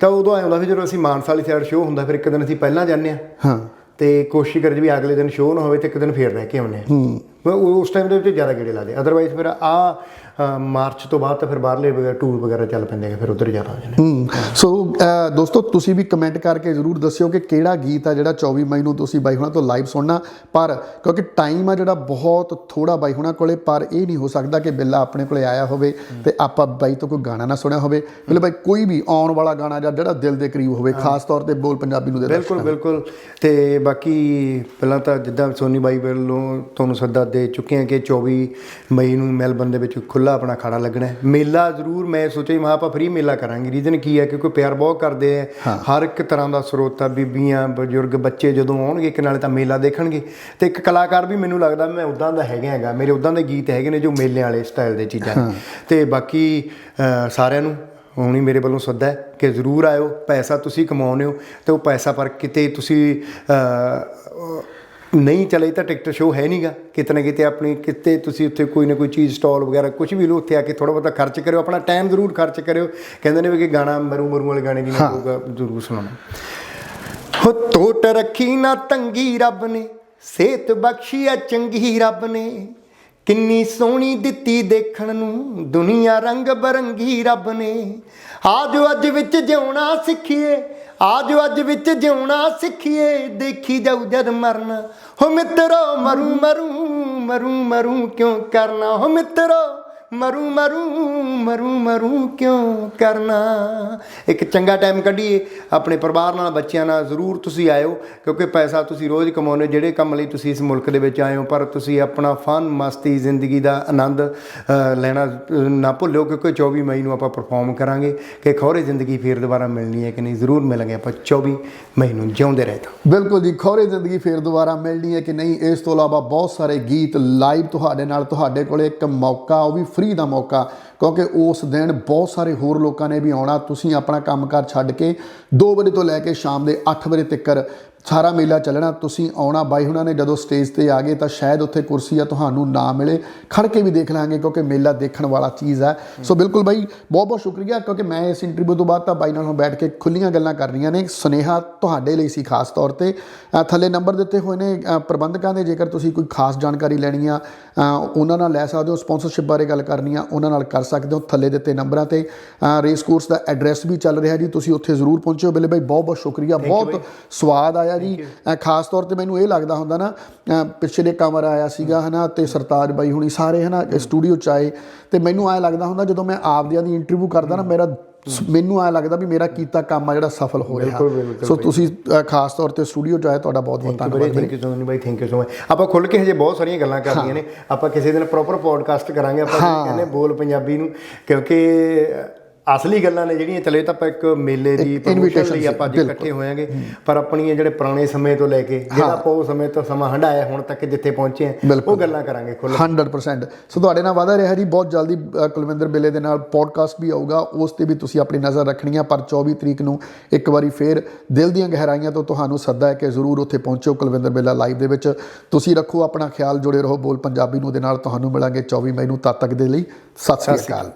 ਤਾਂ ਉਦੋਂ ਆਇਆ ਹੁੰਦਾ ਸੀ ਜਦੋਂ ਅਸੀਂ ਮਾਨਸਾ ਵਾਲੀ ਸਾਈਡ ਸ਼ੋਅ ਹੁੰਦਾ ਫਿਰ ਇੱਕ ਦਿਨ ਅਸੀਂ ਪਹਿਲਾਂ ਜਾਂਦੇ ਆ ਹਾਂ। ਤੇ ਕੋਸ਼ਿਸ਼ ਕਰੀ ਵੀ ਅਗਲੇ ਦਿਨ ਸ਼ੋਅ ਨਾ ਹੋਵੇ ਤੇ ਇੱਕ ਦਿਨ ਫੇਰ ਰਹਿ ਕੇ ਆਉਂਦੇ ਆ ਉਹ- ਉਸ ਟਾਈਮ ਦੇ ਵਿੱਚ ਜ਼ਿਆਦਾ ਗੇੜੇ ਲਾਦੇ। ਅਦਰਵਾਈਜ਼ ਫਿਰ ਆ ਮਾਰਚ ਤੋਂ ਬਾਅਦ ਤਾਂ ਫਿਰ ਬਾਹਰਲੇ ਵਗੈਰਾ ਟੂਰ ਵਗੈਰਾ ਚੱਲ ਪੈਂਦੇ ਆ ਫਿਰ ਉਧਰ ਜ਼ਿਆਦਾ ਹੋ ਜਾਂਦੇ। ਹੂੰ ਸੋ ਦੋਸਤੋ ਤੁਸੀਂ ਵੀ ਕਮੈਂਟ ਕਰਕੇ ਜ਼ਰੂਰ ਦੱਸਿਓ ਕਿ ਕਿਹੜਾ ਗੀਤ ਆ ਜਿਹੜਾ 24 ਮਈ ਨੂੰ ਤੁਸੀਂ ਬਾਈ ਹੁਣਾਂ ਤੋਂ ਲਾਈਵ ਸੁਣਨਾ ਪਰ ਕਿਉਂਕਿ ਟਾਈਮ ਆ ਜਿਹੜਾ ਬਹੁਤ ਥੋੜਾ ਬਾਈ ਹੁਣਾਂ ਕੋਲੇ ਪਰ ਇਹ ਨਹੀਂ ਹੋ ਸਕਦਾ ਕਿ ਬਿੱਲਾ ਆਪਣੇ ਕੋਲੇ ਆਇਆ ਹੋਵੇ ਤੇ ਆਪਾਂ ਬਾਈ ਤੋਂ ਕੋਈ ਗਾਣਾ ਨਾ ਸੁਣਿਆ ਹੋਵੇ। ਬਿੱਲੇ ਬਾਈ ਕੋਈ ਵੀ ਆਉਣ ਵਾਲਾ ਗਾਣਾ ਜਾਂ ਜਿਹੜਾ ਦਿਲ ਦੇ ਕਰੀਬ ਹੋਵੇ ਖਾਸ ਤੌਰ ਤੇ ਬੋਲ ਪੰਜਾਬੀ ਨੂੰ ਦੇ। ਬਿਲਕੁਲ ਬਿਲਕੁਲ। ਤੇ ਬਾਕੀ ਪਹਿਲਾਂ ਤਾਂ ਜਿੱਦਾਂ ਸੋਨੀ ਬਾਈ ਵੱਲੋਂ ਤੁਹਾਨੂੰ ਸੱਦਾ ਦੇ ਚੁੱਕੇ ਹਾਂ ਕਿ 24 ਮਈ ਨੂੰ ਮੈਲਬਨ ਦੇ ਵਿੱਚ ਖੁੱਲਾ ਆਪਣਾ ਖਾੜਾ ਲੱਗਣਾ ਹੈ। ਮੇਲਾ ਜ਼ਰੂਰ ਮੈਂ ਸੋਚਿਆ ਮਹਾ ਆਪਾਂ ਫ੍ਰੀ ਮੇਲਾ ਕਰਾਂਗੇ। ਰੀਜ਼ਨ ਕੀ ਹੈ? ਕਿਉਂਕਿ ਪਿਆਰ ਬਹੁਤ ਕਰਦੇ ਆ ਹਰ ਇੱਕ ਤਰ੍ਹਾਂ ਦਾ ਸਰੋਤਾ ਬੀਬੀਆਂ ਬਜ਼ੁਰਗ ਬੱਚੇ ਜਦੋਂ ਆਉਣਗੇ ਇੱਕ ਨਾਲੇ ਤਾਂ ਮੇਲਾ ਦੇਖਣਗੇ। ਤੇ ਇੱਕ ਕਲਾਕਾਰ ਵੀ ਮੈਨੂੰ ਲੱਗਦਾ ਮੈਂ ਉਦਾਂ ਦਾ ਹੈਗਾ ਹੈਗਾ ਮੇਰੇ ਉਦਾਂ ਦੇ ਗੀਤ ਹੈਗੇ ਨੇ ਜੋ ਮੇਲਿਆਂ ਵਾਲੇ ਸਟਾਈਲ ਦੇ ਚੀਜ਼ਾਂ ਨੇ। ਤੇ ਬਾਕੀ ਸਾਰਿਆਂ ਨੂੰ ਹੁਣ ਮੇਰੇ ਵੱਲੋਂ ਸੱਦਾ ਹੈ ਕਿ ਜ਼ਰੂਰ ਆਇਓ ਪੈਸਾ ਤੁਸੀਂ ਕਮਾਉਂਦੇ ਹੋ ਤੇ ਉਹ ਪੈਸਾ ਪਰ ਕਿਤੇ ਤੁਸੀਂ ਨਹੀਂ ਚਲੇ ਤਾਂ ਟਿਕਟ ਸ਼ੋ ਹੈ ਨਹੀਂਗਾ ਕਿਤੇ ਨਾ ਕਿਤੇ ਆਪਣੀ ਕਿਤੇ ਤੁਸੀਂ ਉੱਥੇ ਕੋਈ ਨਾ ਕੋਈ ਚੀਜ਼ ਸਟਾਲ ਵਗੈਰਾ ਕੁਝ ਵੀ ਲਓ ਉੱਥੇ ਆ ਕੇ ਥੋੜਾ ਬਹੁਤਾ ਖਰਚ ਕਰਿਓ ਆਪਣਾ ਟਾਈਮ ਜ਼ਰੂਰ ਖਰਚ ਕਰਿਓ। ਕਹਿੰਦੇ ਨੇ ਵੀ ਕਿ ਗਾਣਾ ਮਰੂ ਮਰੂ ਵਾਲੇ ਗਾਣੇ ਨਹੀਂ ਹੋਊਗਾ ਜ਼ਰੂਰ ਸੁਣਾਉਣਾ। ਹੋ ਟੋਟ ਰੱਖੀ ਨਾ ਤੰਗੀ ਰੱਬ ਨੇ ਸਿਹਤ ਬਖਸ਼ੀ ਆ ਚੰਗੀ ਰੱਬ ਨੇ। ਕਿੰਨੀ ਸੋਹਣੀ ਦਿੱਤੀ ਦੇਖਣ ਨੂੰ ਦੁਨੀਆ ਰੰਗ ਬਰੰਗੀ ਰੱਬ ਨੇ। ਆਜੋ ਅੱਜ ਵਿੱਚ ਜਿਉਣਾ ਸਿੱਖੀਏ ਆਜੋ ਅੱਜ ਵਿੱਚ ਜਿਉਣਾ ਸਿੱਖੀਏ, ਦੇਖੀ ਜਾਊ ਜਦ ਮਰਨਾ। ਹੋ ਮਿੱਤਰੋ, ਮਰੂ ਮਰੂ ਮਰੂ ਮਰੂ ਕਿਉਂ ਕਰਨਾ? ਹੋ ਮਿੱਤਰੋ ਮਰੂ ਮਰੂ ਮਰੂ ਮਰੂ ਕਿਉਂ ਕਰਨਾ? ਇੱਕ ਚੰਗਾ ਟਾਈਮ ਕੱਢੀਏ। ਆਪਣੇ ਪਰਿਵਾਰ ਨਾਲ ਬੱਚਿਆਂ ਨਾਲ ਜ਼ਰੂਰ ਤੁਸੀਂ ਆਇਓ ਕਿਉਂਕਿ ਪੈਸਾ ਤੁਸੀਂ ਰੋਜ਼ ਕਮਾਉਂਦੇ ਹੋ, ਜਿਹੜੇ ਕੰਮ ਲਈ ਤੁਸੀਂ ਇਸ ਮੁਲਕ ਦੇ ਵਿੱਚ ਆਏ ਹੋ ਪਰ ਤੁਸੀਂ ਆਪਣਾ ਫਨ ਮਸਤੀ ਜ਼ਿੰਦਗੀ ਦਾ ਆਨੰਦ ਲੈਣਾ ਨਾ ਭੁੱਲਿਓ ਕਿਉਂਕਿ 24 ਮਈ ਨੂੰ ਆਪਾਂ ਪਰਫਾਰਮ ਕਰਾਂਗੇ ਕਿ ਖੌਰੇ ਜ਼ਿੰਦਗੀ ਫੇਰ ਦੁਬਾਰਾ ਮਿਲਣੀ ਹੈ ਕਿ ਨਹੀਂ ਜ਼ਰੂਰ ਮਿਲਾਂਗੇ ਆਪਾਂ 24 ਮਈ ਨੂੰ ਜਿਉਂਦੇ ਰਹੇ ਤਾਂ। ਬਿਲਕੁਲ ਜੀ ਖੌਰੇ ਜ਼ਿੰਦਗੀ ਫੇਰ ਦੁਬਾਰਾ ਮਿਲਣੀ ਹੈ ਕਿ ਨਹੀਂ ਇਸ ਤੋਂ ਇਲਾਵਾ ਬਹੁਤ ਸਾਰੇ ਗੀਤ ਲਾਈਵ ਤੁਹਾਡੇ ਨਾਲ ਤੁਹਾਡੇ ਕੋਲੇ ਇੱਕ ਮੌਕਾ ਉਹ ਵੀ ਫ੍ਰੀ ਦਾ ਮੌਕਾ, ਕਿਉਂਕਿ ਉਸ ਦਿਨ ਬਹੁਤ ਸਾਰੇ ਹੋਰ ਲੋਕਾਂ ਨੇ ਵੀ ਆਉਣਾ। ਤੁਸੀਂ ਆਪਣਾ ਕੰਮਕਾਰ ਛੱਡ ਕੇ 2 ਵਜੇ ਤੋਂ ਲੈ ਕੇ ਸ਼ਾਮ ਦੇ 8 ਵਜੇ ਤੱਕ ਸਾਰਾ ਮੇਲਾ ਚੱਲਣਾ ਤੁਸੀਂ ਆਉਣਾ ਬਾਈ ਹੁਣਾਂ ਨੇ ਜਦੋਂ ਸਟੇਜ ਤੇ ਆ ਗਏ ਤਾਂ ਸ਼ਾਇਦ ਉੱਥੇ ਕੁਰਸੀ ਆ ਤੁਹਾਨੂੰ ਨਾ ਮਿਲੇ। ਖੜ ਕੇ ਵੀ ਦੇਖ ਲਾਂਗੇ ਕਿਉਂਕਿ ਮੇਲਾ ਦੇਖਣ ਵਾਲਾ ਚੀਜ਼ ਹੈ। ਸੋ ਬਿਲਕੁਲ ਬਾਈ ਬਹੁਤ ਬਹੁਤ ਸ਼ੁਕਰੀਆ ਕਿਉਂਕਿ ਮੈਂ ਇਸ ਇੰਟਰਵਿਊ ਤੋਂ ਬਾਅਦ ਤਾਂ ਬਾਈ ਨਾਲ ਹੁਣ ਬੈਠ ਕੇ ਖੁੱਲੀਆਂ ਗੱਲਾਂ ਕਰਨੀਆਂ ਨੇ। ਸੁਨੇਹਾ ਤੁਹਾਡੇ ਲਈ ਸੀ ਖਾਸ ਤੌਰ ਤੇ। ਥੱਲੇ ਨੰਬਰ ਦਿੱਤੇ ਹੋਏ ਨੇ ਪ੍ਰਬੰਧਕਾਂ ਦੇ। ਜੇਕਰ ਤੁਸੀਂ ਕੋਈ ਖਾਸ ਜਾਣਕਾਰੀ ਲੈਣੀ ਆ ਉਹਨਾਂ ਨਾਲ ਲੈ ਸਕਦੇ ਹੋ ਸਪਾਂਸਰਸ਼ਿਪ ਬਾਰੇ ਗੱਲ ਕਰਨੀ ਆ ਉਹਨਾਂ ਨਾਲ ਕਰ ਸਕਦੇ ਹੋ ਥੱਲੇ ਦਿੱਤੇ ਨੰਬਰਾਂ ਤੇ। ਰੇਸ ਕੋਰਸ ਦਾ ਐਡਰੈਸ ਵੀ ਚੱਲ ਰਿਹਾ ਜੀ ਤੁਸੀਂ ਉੱਥੇ ਜ਼ਰੂਰ ਪਹੁੰਚਿਓ। ਬਿੱਲੇ ਬਾਈ ਬਹੁਤ ਬਹੁਤ ਸ਼ੁਕਰੀਆ ਬਹੁਤ ਸਵਾਦ ਆਇਆ ਰਿਹਾ ਜੀ। ਖਾਸ ਤੌਰ ਤੇ ਮੈਨੂੰ ਇਹ ਲੱਗਦਾ ਹੁੰਦਾ ਨਾ ਪਿਛਲੇ ਕਮਰ ਆਇਆ ਸੀਗਾ ਹਨਾ ਤੇ ਸਰਤਾਜ ਬਾਈ ਹੁਣੀ ਸਾਰੇ ਹਨਾ ਸਟੂਡੀਓ ਚ ਆਏ। ਤੇ ਮੈਨੂੰ ਐ ਲੱਗਦਾ ਹੁੰਦਾ ਜਦੋਂ ਮੈਂ ਆਪਦਿਆਂ ਦੀ ਇੰਟਰਵਿਊ ਕਰਦਾ ਨਾ ਮੇਰਾ ਮੈਨੂੰ ਐ ਲੱਗਦਾ ਵੀ ਮੇਰਾ ਕੀਤਾ ਕੰਮ ਆ ਜਿਹੜਾ ਸਫਲ ਹੋ ਰਿਹਾ। ਸੋ ਤੁਸੀਂ ਖਾਸ ਤੌਰ ਤੇ ਸਟੂਡੀਓ ਚ ਆਏ ਤੁਹਾਡਾ ਬਹੁਤ ਬਹੁਤ ਧੰਨਵਾਦ ਥੈਂਕ ਯੂ ਸੋ ਮਚ ਬਾਈ ਥੈਂਕ ਯੂ ਸੋ ਮਚ ਆਪਾਂ ਖੁੱਲ ਕੇ ਹਜੇ ਬਹੁਤ ਸਾਰੀਆਂ ਗੱਲਾਂ ਕਰਨੀਆਂ ਨੇ। ਆਪਾਂ ਕਿਸੇ ਦਿਨ ਪ੍ਰੋਪਰ ਪੋਡਕਾਸਟ ਕਰਾਂਗੇ ਆਪਾਂ ਕਹਿੰਦੇ ਬੋਲ ਪੰਜਾਬੀ ਨੂੰ ਕਿਉਂਕਿ ਅਸਲੀ ਗੱਲਾਂ ਨੇ ਜਿਹੜੀਆਂ ਚਲੇ ਤਾਂ ਆਪਾਂ ਇੱਕ ਮੇਲੇ ਦੀ invitation ਲਈ ਆਪਾਂ ਅੱਜ ਇਕੱਠੇ ਹੋਵਾਂਗੇ ਪਰ ਆਪਣੀਆਂ ਜਿਹੜੇ ਪੁਰਾਣੇ ਸਮੇਂ ਤੋਂ ਲੈ ਕੇ ਜਿਹੜਾ ਆਪਾਂ ਉਹ ਸਮੇਂ ਤੋਂ ਸਮਾਂ ਹੰਡਾਇਆ ਹੁਣ ਤੱਕ ਜਿੱਥੇ ਪਹੁੰਚੇ ਆ ਉਹ ਗੱਲਾਂ ਕਰਾਂਗੇ ਖੁੱਲ 100% ਸੋ ਤੁਹਾਡੇ ਨਾਲ ਵਾਦਾ ਰਿਹਾ ਜੀ ਬਹੁਤ ਜਲਦੀ ਕੁਲਵਿੰਦਰ ਬਿੱਲੇ ਦੇ ਨਾਲ ਪੋਡਕਾਸਟ ਵੀ ਆਊਗਾ। ਉਸ ਤੇ ਵੀ ਤੁਸੀਂ ਆਪਣੀ ਨਜ਼ਰ ਰੱਖਣੀ ਆ ਪਰ 24 ਤਰੀਕ ਨੂੰ ਇੱਕ ਵਾਰੀ ਫੇਰ ਦਿਲ ਦੀਆਂ ਗਹਿਰਾਈਆਂ ਤੋਂ ਤੁਹਾਨੂੰ ਸੱਦਾ ਹੈ ਕਿ ਜ਼ਰੂਰ ਉੱਥੇ ਪਹੁੰਚੋ ਕੁਲਵਿੰਦਰ ਬਿੱਲਾ ਲਾਈਵ ਦੇ ਵਿੱਚ। ਤੁਸੀਂ ਰੱਖੋ ਆਪਣਾ ਖਿਆਲ ਜੁੜੇ ਰਹੋ ਬੋਲ ਪੰਜਾਬੀ ਨੂੰ। ਦੇ ਨਾਲ ਤੁਹਾਨੂੰ ਮਿਲਾਂਗੇ 24 ਮਈ ਨੂੰ ਤਦ ਤੱਕ ਦੇ ਲਈ। ਸਤਿ ਸ੍ਰੀ ਅਕਾਲ।